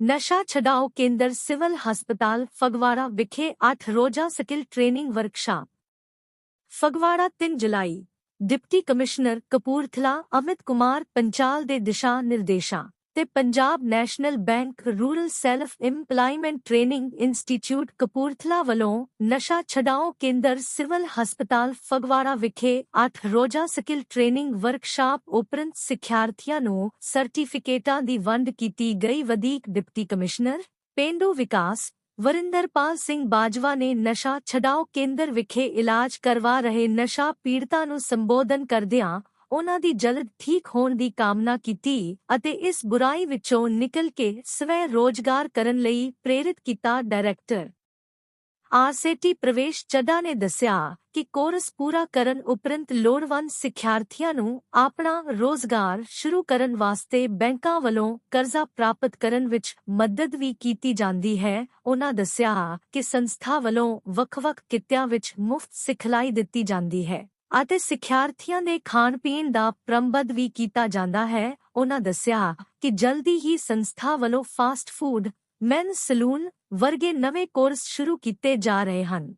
ਨਸ਼ਾ ਛਡਾਓ ਕੇਂਦਰ ਸਿਵਲ ਹਸਪਤਾਲ ਫਗਵਾੜਾ ਵਿਖੇ 8 ਰੋਜ਼ਾ ਸਕਿੱਲ ਟ੍ਰੇਨਿੰਗ ਵਰਕਸ਼ਾਪ ਫਗਵਾੜਾ 3 ਜੁਲਾਈ ਡਿਪਟੀ ਕਮਿਸ਼ਨਰ ਕਪੂਰਥਲਾ ਅਮਿਤ ਕੁਮਾਰ ਪੰਚਾਲ ਦੇ ਦਿਸ਼ਾ ਨਿਰਦੇਸ਼ਾਂ ਤੇ Punjab National Bank Rural Self Employment Training Institute Kapurthala ਵੱਲੋਂ ਨਸ਼ਾ ਛਡਾਓ ਕੇਂਦਰ ਸਿਵਲ ਹਸਪਤਾਲ ਫਗਵਾੜਾ ਵਿਖੇ 8 ਰੋਜ਼ਾ ਸਕਿੱਲ ਟ੍ਰੇਨਿੰਗ ਵਰਕਸ਼ਾਪ ਉਪਰੰਤ ਸਿੱਖਿਆਰਥੀਆਂ ਨੂੰ ਸਰਟੀਫਿਕੇਟਾਂ ਦੀ ਵੰਡ ਕੀਤੀ ਗਈ। ਵਧੀਕ ਡਿਪਟੀ ਕਮਿਸ਼ਨਰ ਪੇਂਡੂ ਵਿਕਾਸ ਵਰਿੰਦਰਪਾਲ ਸਿੰਘ ਬਾਜਵਾ ਨੇ ਨਸ਼ਾ ਛਡਾਓ ਕੇਂਦਰ ਵਿਖੇ ਇਲਾਜ ਕਰਵਾ ਰਹੇ ਨਸ਼ਾ ਪੀੜਤਾਂ ਨੂੰ ਸੰਬੋਧਨ ਕਰਦਿਆਂ ਉਨ੍ਹਾਂ ਦੀ ਜਲਦ ਠੀਕ ਹੋਣ ਦੀ ਕਾਮਨਾ ਕੀਤੀ ਅਤੇ ਇਸ ਬੁਰਾਈ ਵਿੱਚੋਂ ਨਿਕਲ ਕੇ ਸਵੈ ਰੋਜ਼ਗਾਰ ਕਰਨ ਲਈ ਪ੍ਰੇਰਿਤ ਕੀਤਾ ਡਾਇਰੈਕਟਰ। ਆਰਸੀਟੀ ਪ੍ਰਵੇਸ਼ ਚੱਡਾ ਨੇ ਦੱਸਿਆ ਕਿ ਕੋਰਸ ਪੂਰਾ ਕਰਨ ਉਪਰੰਤ ਲੋੜਵੰਦ ਸਿੱਖਿਆਰਥੀਆਂ ਨੂੰ ਆਪਣਾ ਰੋਜ਼ਗਾਰ ਸ਼ੁਰੂ ਕਰਨ ਵਾਸਤੇ ਬੈਂਕਾਂ ਵੱਲੋਂ ਕਰਜ਼ਾ ਪ੍ਰਾਪਤ ਕਰਨ ਵਿੱਚ ਮਦਦ ਵੀ ਕੀਤੀ ਜਾਂਦੀ ਹੈ। ਉਹਨਾਂ ਦੱਸਿਆ ਕਿ ਸੰਸਥਾ ਵੱਲੋਂ ਵੱਖ-ਵੱਖ ਕਿੱਤਿਆਂ ਵਿੱਚ ਮੁਫਤ ਸਿਖਲਾਈ ਦਿੱਤੀ ਜਾਂਦੀ ਹੈ। ਅਤੇ ਸਿੱਖਿਆਰਥੀਆਂ ਦੇ ਖਾਣ ਪੀਣ ਦਾ ਪ੍ਰਬੰਧ ਵੀ ਕੀਤਾ ਜਾਂਦਾ ਹੈ। ਉਹਨਾਂ ਦੱਸਿਆ ਕਿ ਜਲਦੀ ਹੀ ਸੰਸਥਾ ਵੱਲੋਂ ਫਾਸਟ ਫੂਡ, ਮੈਨ ਸਲੂਨ ਵਰਗੇ ਨਵੇਂ ਕੋਰਸ ਸ਼ੁਰੂ ਕੀਤੇ ਜਾ ਰਹੇ ਹਨ।